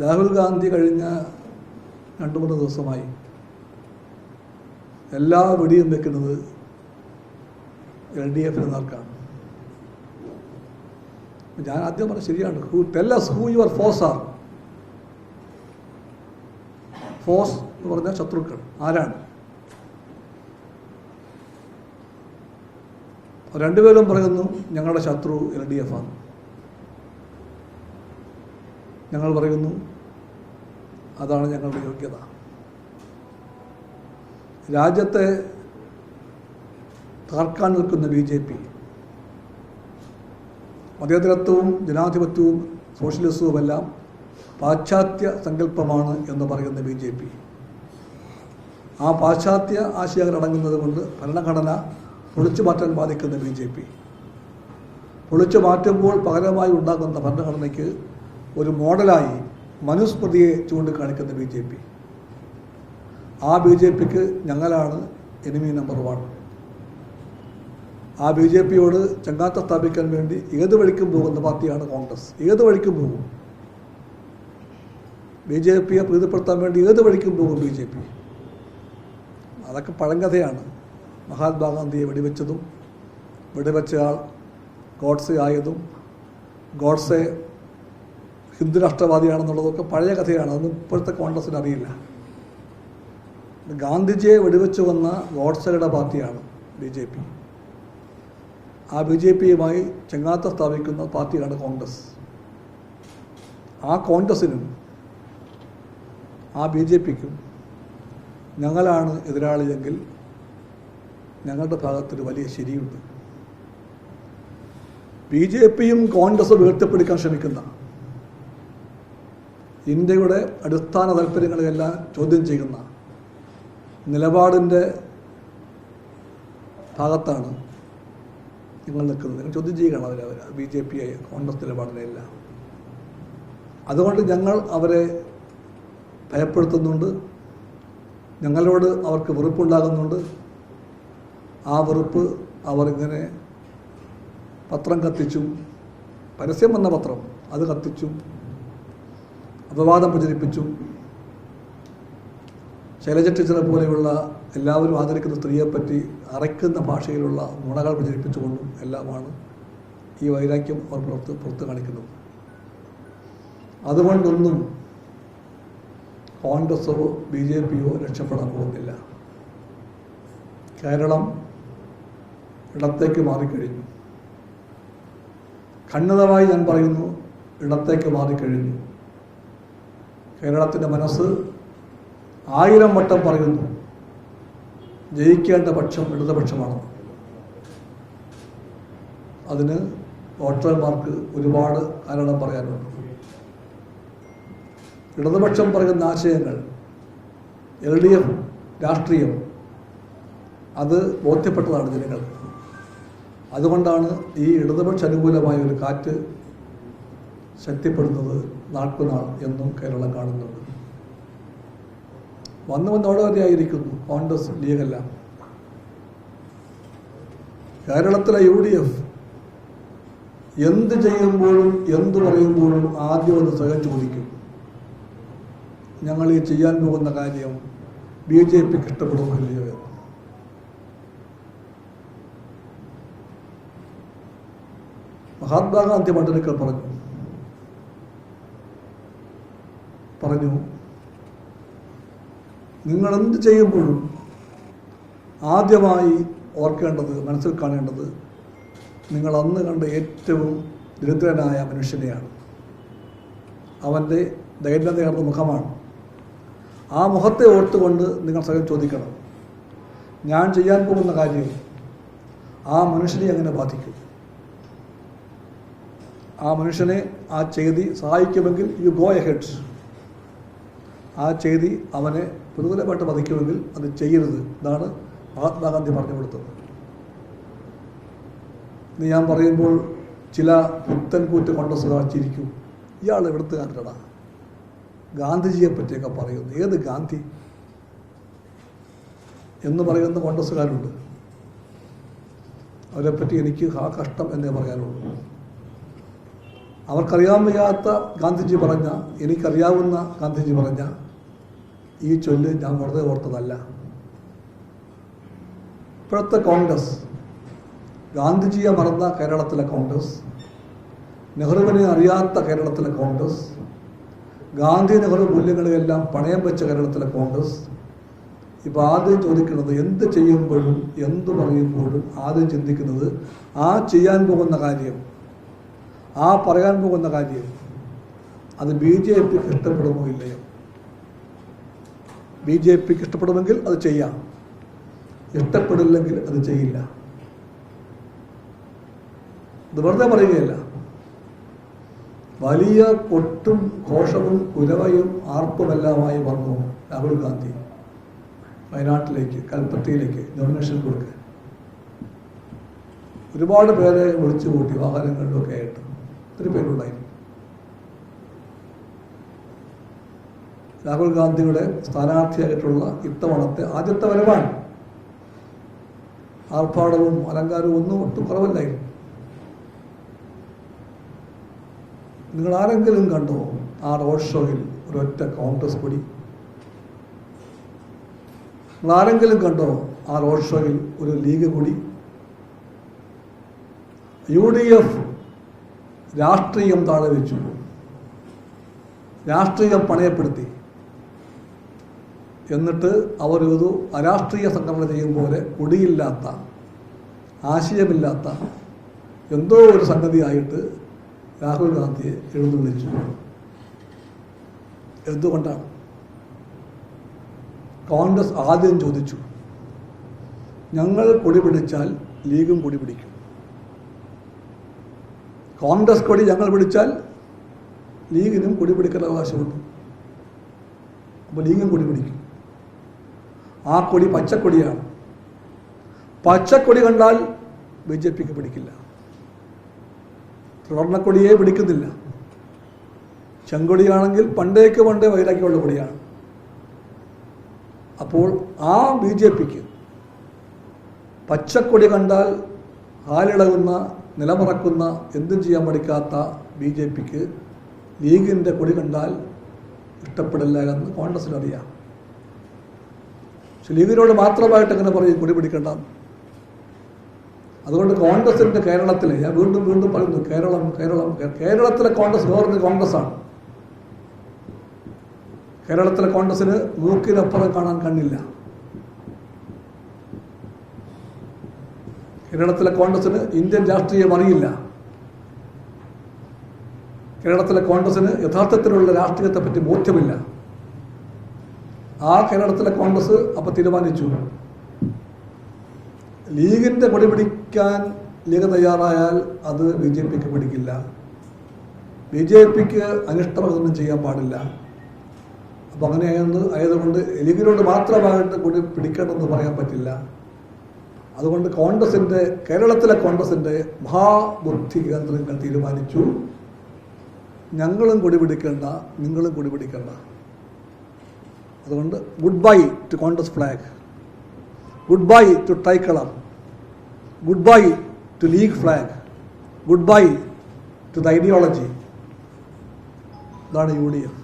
രാഹുൽ ഗാന്ധി കഴിഞ്ഞ രണ്ട് മൂന്ന് ദിവസമായി എല്ലാ വെടിയും വെക്കുന്നത് എൽ ഡി എഫിന് നേർക്കാണ് ഞാൻ ആദ്യം പറഞ്ഞ ശരിയാണ്. Who tells who your force are force എന്ന് പറഞ്ഞാൽ ശത്രുക്കൾ. ആരാണ്? രണ്ടുപേരും പറയുന്നു ഞങ്ങളുടെ ശത്രു എൽ ഡി എഫ് ആണ്. ഞങ്ങൾ പറയുന്നു അതാണ് ഞങ്ങളുടെ യോഗ്യത. രാജ്യത്തെ തകർക്കാൻ നിൽക്കുന്ന ബി ജെ പി മതേതരത്വവും ജനാധിപത്യവും സോഷ്യലിസവുമെല്ലാം പാശ്ചാത്യ സങ്കല്പമാണ് എന്ന് പറയുന്ന ബി ജെ പി. ആ പാശ്ചാത്യ ആശയങ്ങൾ അടങ്ങുന്നത് കൊണ്ട് ഭരണഘടന പൊളിച്ചു മാറ്റാൻ ബാധിക്കുന്ന ബി ജെ പി. പൊളിച്ചു മാറ്റുമ്പോൾ പകരമായി ഉണ്ടാകുന്ന ഭരണഘടനയ്ക്ക് ഒരു മോഡലായി മനുസ്മൃതിയെ ചൂണ്ടിക്കാണിക്കുന്ന ബി ജെ പി. ആ ബി ജെ പിക്ക് ഞങ്ങളാണ് എനിമി നമ്പർ വൺ ആ ബി ജെ പിയോട് ചങ്ങാത്ത സ്ഥാപിക്കാൻ വേണ്ടി ഏത് വഴിക്കും പോകുന്ന പാർട്ടിയാണ് കോൺഗ്രസ്. ഏത് വഴിക്കും പോകും? ബി ജെ പിയെ പ്രീതിപ്പെടുത്താൻ വേണ്ടി ഏത് വഴിക്കും പോകും ബി ജെ പി? അതൊക്കെ പഴങ്കഥയാണ്. മഹാത്മാഗാന്ധിയെ വെടിവെച്ചതും വെടിവെച്ചയാൾ ഗോഡ്സെ ആയതും ഗോഡ്സെ ഹിന്ദു രാഷ്ട്രവാദിയാണെന്നുള്ളതൊക്കെ പഴയ കഥയാണ്. അതൊന്നും ഇപ്പോഴത്തെ കോൺഗ്രസ്സിന് അറിയില്ല. ഗാന്ധിജിയെ വെടിവെച്ചു വന്ന ഗോഡ്സയുടെ പാർട്ടിയാണ് ബി ജെ പി. ആ ബി ജെ പിയുമായി ചെങ്ങാത്ത സ്ഥാപിക്കുന്ന പാർട്ടിയാണ് കോൺഗ്രസ്. ആ കോൺഗ്രസിനും ആ ബി ജെ പിക്കും ഞങ്ങളാണ് എതിരാളിയെങ്കിൽ ഞങ്ങളുടെ ഭാഗത്തൊരു വലിയ ശരിയുണ്ട്. ബി ജെ പിയും കോൺഗ്രസും ഉയർത്തിപ്പിടിക്കാൻ ശ്രമിക്കുന്ന ഇന്ത്യയുടെ അടിസ്ഥാന താല്പര്യങ്ങളെല്ലാം ചോദ്യം ചെയ്യുന്ന നിലപാടിന്റെ ഭാഗത്താണ് നിങ്ങൾ നിൽക്കുന്നത്. നിങ്ങൾ ചോദ്യം ചെയ്യുകയാണ് അവരെ അവർ ബി ജെ പി കോൺഗ്രസ് നിലപാടിനെയെല്ലാം അതുകൊണ്ട് ഞങ്ങൾ അവരെ ഭയപ്പെടുത്തുന്നുണ്ട്. ഞങ്ങളോട് അവർക്ക് വെറുപ്പുണ്ടാകുന്നുണ്ട്. ആ വെറുപ്പ് അവർ ഇങ്ങനെ പത്രം കത്തിച്ചും പരസ്യം വന്ന പത്രം അത് കത്തിച്ചും അപവാദം പ്രചരിപ്പിച്ചു. ശൈലജ ടീച്ചറെ പോലെയുള്ള എല്ലാവരും ആദരിക്കുന്ന സ്ത്രീയെപ്പറ്റി അറയ്ക്കുന്ന ഭാഷയിലുള്ള നുണകൾ പ്രചരിപ്പിച്ചുകൊണ്ടും എല്ലാമാണ് ഈ വൈരാഗ്യം അവർ പുറത്ത് പുറത്ത് കാണിക്കുന്നത്. അതുകൊണ്ടൊന്നും കോൺഗ്രസോ ബി ജെ പിയോ രക്ഷപ്പെടാൻ പോകുന്നില്ല. കേരളം ഇടത്തേക്ക് മാറിക്കഴിഞ്ഞു. ഖണ്ഡിതമായി ഞാൻ പറയുന്നു ഇടത്തേക്ക് മാറിക്കഴിഞ്ഞു. കേരളത്തിന്റെ മനസ്സ് ആയിരം വട്ടം പറയുന്നു ജയിക്കേണ്ട പക്ഷം ഇടതുപക്ഷമാണ്. അതിന് വോട്ടർമാർക്ക് ഒരുപാട് കാരണം പറയാനുണ്ട്. ഇടതുപക്ഷം പറയുന്ന ആശയങ്ങൾ എൽ ഡി എഫ് രാഷ്ട്രീയം അത് ബോധ്യപ്പെട്ടതാണ് ജനങ്ങൾക്ക്. അതുകൊണ്ടാണ് ഈ ഇടതുപക്ഷ അനുകൂലമായ ഒരു കാറ്റ് ശക്തിപ്പെടുന്നത് നാൾക്കുനാൾ എന്നും കേരളം കാണുന്നുണ്ട്. വന്നു വന്നോടെ വരെയായിരിക്കുന്നു കോൺഗ്രസ് ലീഗെല്ലാം. കേരളത്തിലെ യു ഡി എഫ് എന്ത് ചെയ്യുമ്പോഴും എന്ത് പറയുമ്പോഴും ആദ്യം ഒന്ന് സ്വയം ചോദിക്കും ഞങ്ങൾ ഈ ചെയ്യാൻ പോകുന്ന കാര്യം ബി ജെ പിക്ക് ഇഷ്ടപ്പെടുമോ ഇല്ലയോ എന്ന് മഹാത്മാഗാന്ധി മണ്ഡലക്കൽ പറഞ്ഞു പറഞ്ഞു. നിങ്ങൾ എന്ത് ചെയ്യുമ്പോഴും ആദ്യമായി ഓർക്കേണ്ടത് മനസ്സിൽ കാണേണ്ടത് നിങ്ങൾ അന്ന് കണ്ട ഏറ്റവും ദരിദ്രനായ മനുഷ്യനെയാണ്. അവന്റെ ദൈന്യതയാർന്ന മുഖമാണ്. ആ മുഖത്തെ ഓർത്തുകൊണ്ട് നിങ്ങൾ സ്വയം ചോദിക്കണം. ഞാൻ ചെയ്യാൻ പോകുന്ന കാര്യം ആ മനുഷ്യനെ എങ്ങനെ ബാധിക്കും? ആ മനുഷ്യനെ ആ ചെയ്തി സഹായിക്കുമെങ്കിൽ യു ഗോ എഹെഡ് ആ ചെയ്തി അവനെ പ്രതികൂലമായിട്ട് വധിക്കുമെങ്കിൽ അത് ചെയ്യരുത്. എന്നാണ് മഹാത്മാഗാന്ധി പറഞ്ഞു കൊടുത്തത്. ഇന്ന് ഞാൻ പറയുമ്പോൾ ചില പുത്തൻ കൂറ്റ് കോൺഗ്രസ്സുകാർ ചിരിക്കും. ഇയാൾ എവിടുത്തുകാരനടാ ഗാന്ധിജിയെ പറ്റിയൊക്കെ പറയുന്നു. ഏത് ഗാന്ധി? എന്ന് പറയുന്ന കോൺഗ്രസ്സുകാരുണ്ട്. അവരെപ്പറ്റി എനിക്ക് ആ കഷ്ടം എന്നേ പറയാനുള്ളൂ. അവർക്കറിയാൻ വയ്യാത്ത ഗാന്ധിജി പറഞ്ഞ എനിക്കറിയാവുന്ന ഗാന്ധിജി പറഞ്ഞ ഈ ചൊല്ല് ഞാൻ വെറുതെ ഓർത്തതല്ല. ഇപ്പോഴത്തെ കോൺഗ്രസ് ഗാന്ധിജിയെ മറന്ന കേരളത്തിലെ കോൺഗ്രസ് നെഹ്റുവിനെ അറിയാത്ത കേരളത്തിലെ കോൺഗ്രസ് ഗാന്ധി നെഹ്റു മൂല്യങ്ങളെയെല്ലാം പണയം വെച്ച കേരളത്തിലെ കോൺഗ്രസ് ഇപ്പോൾ ആദ്യം ചോദിക്കുന്നത് എന്ത് ചെയ്യുമ്പോഴും എന്ത് പറയുമ്പോഴും ആദ്യം ചിന്തിക്കുന്നത് ആ ചെയ്യാൻ പോകുന്ന കാര്യം. ആ പറയാൻ പോകുന്ന കാര്യം. അത് ബി ജെ പിക്ക് ഇഷ്ടപ്പെടുമോ ഇല്ലയോ? ബി ജെ പിക്ക് ഇഷ്ടപ്പെടുമെങ്കിൽ അത് ചെയ്യാം. ഇഷ്ടപ്പെടില്ലെങ്കിൽ അത് ചെയ്യില്ല. ഇത് വെറുതെ പറയുകയല്ല. വലിയ കൊട്ടും ഘോഷവും കുരവയും ആർപ്പുമെല്ലാമായി വന്നു രാഹുൽ ഗാന്ധി. വയനാട്ടിലേക്ക് കൽപ്പറ്റയിലേക്ക് നോമിനേഷൻ കൊടുക്കുക ഒരുപാട് പേരെ വിളിച്ചു കൂട്ടി വാഹനങ്ങളിലൊക്കെ ആയിട്ട്. ഒത്തിരി പേരുണ്ടായിരുന്നു. രാഹുൽ ഗാന്ധിയുടെ സ്ഥാനാർത്ഥിയായിട്ടുള്ള ഇത്തവണത്തെ ആദ്യത്തെ വരവാണ് ആർഭാടവും അലങ്കാരവും ഒന്നും ഒട്ടും കുറവല്ലായിരുന്നു. നിങ്ങൾ ആരെങ്കിലും കണ്ടോ ആ റോഡ് ഷോയിൽ ഒരൊറ്റ കോൺഗ്രസ് കൊടി നിങ്ങൾ ആരെങ്കിലും കണ്ടോ ആ റോഡ് ഷോയിൽ ഒരു ലീഗ് കൂടി യു ഡി എഫ് രാഷ്ട്രീയം താഴെ വെച്ചു. രാഷ്ട്രീയം പണയപ്പെടുത്തി. എന്നിട്ട് അവർ ഒരു അരാഷ്ട്രീയ സംഘടന ചെയ്യും പോലെ കൊടിയില്ലാത്ത ആശയമില്ലാത്ത എന്തോ ഒരു സംഗതിയായിട്ട് രാഹുൽ ഗാന്ധിയെ എഴുന്നള്ളിച്ചു. എന്തുകൊണ്ടാണ്? കോൺഗ്രസ് ആദ്യം ചോദിച്ചു ഞങ്ങൾ കൊടി പിടിച്ചാൽ ലീഗും കൊടി പിടിക്കും. കോൺഗ്രസ് കൊടി ഞങ്ങൾ പിടിച്ചാൽ ലീഗിനും കൊടി പിടിക്കൽ അവകാശമുണ്ട്. അപ്പോൾ ലീഗും കൊടി പിടിക്കും. ആ കൊടി പച്ചക്കൊടിയാണ്. പച്ചക്കൊടി കണ്ടാൽ ബി ജെ പിക്ക് പിടിക്കില്ല. സ്വർണക്കൊടിയെ പിടിക്കുന്നില്ല. ചെങ്കൊടിയാണെങ്കിൽ പണ്ടേക്ക് പണ്ടേ വൈരാഗ്യമുള്ള കൊടിയാണ്. അപ്പോൾ ആ ബി ജെ പിക്ക് പച്ചക്കൊടി കണ്ടാൽ ആലിളകുന്ന നിലമറക്കുന്ന എന്തും ചെയ്യാൻ പഠിക്കാത്ത ബി ജെ പിക്ക് ലീഗിന്റെ കൊടി കണ്ടാൽ ഇഷ്ടപ്പെടില്ല എന്ന് പക്ഷെ ലീഗിനോട് മാത്രമായിട്ട് അങ്ങനെ പറയും കൊടി പിടിക്കണ്ട. അതുകൊണ്ട് കോൺഗ്രസിന്റെ കേരളത്തിലെ ഞാൻ വീണ്ടും വീണ്ടും പറയുന്നു കേരളം കേരളം കേരളത്തിലെ കോൺഗ്രസ് വേറൊരു കോൺഗ്രസ് ആണ് കേരളത്തിലെ കോൺഗ്രസിന് മൂക്കിനപ്പുറം കാണാൻ കണ്ണില്ല. കേരളത്തിലെ കോൺഗ്രസിന് ഇന്ത്യൻ രാഷ്ട്രീയം അറിയില്ല. കേരളത്തിലെ കോൺഗ്രസിന് യഥാർത്ഥത്തിലുള്ള രാഷ്ട്രീയത്തെ പറ്റി ബോധ്യമില്ല. ആ കേരളത്തിലെ കോൺഗ്രസ് അപ്പൊ തീരുമാനിച്ചു. ലീഗിന്റെ കൊടി പിടിക്കാൻ ലീഗ് തയ്യാറായാൽ അത് ബി ജെ പിക്ക് പിടിക്കില്ല. ബി ജെ പിക്ക് അനിഷ്ടമൊന്നും ചെയ്യാൻ പാടില്ല. അപ്പം അങ്ങനെ ആയതുകൊണ്ട് ലീഗിനോട് മാത്രമായിട്ട് കൂടി പിടിക്കണമെന്ന് പറയാൻ പറ്റില്ല. അതുകൊണ്ട് കോൺഗ്രസിന്റെ കേരളത്തിലെ കോൺഗ്രസിന്റെ മഹാബുദ്ധി കേന്ദ്രങ്ങൾ തീരുമാനിച്ചു. ഞങ്ങളും കൊടി പിടിക്കേണ്ട നിങ്ങളും കൊടി പിടിക്കേണ്ട. അതുകൊണ്ട് good bye to Congress flag good bye to tri colour good bye to league flag good bye to the ideology ഇതാണ് യു ഡി എഫ്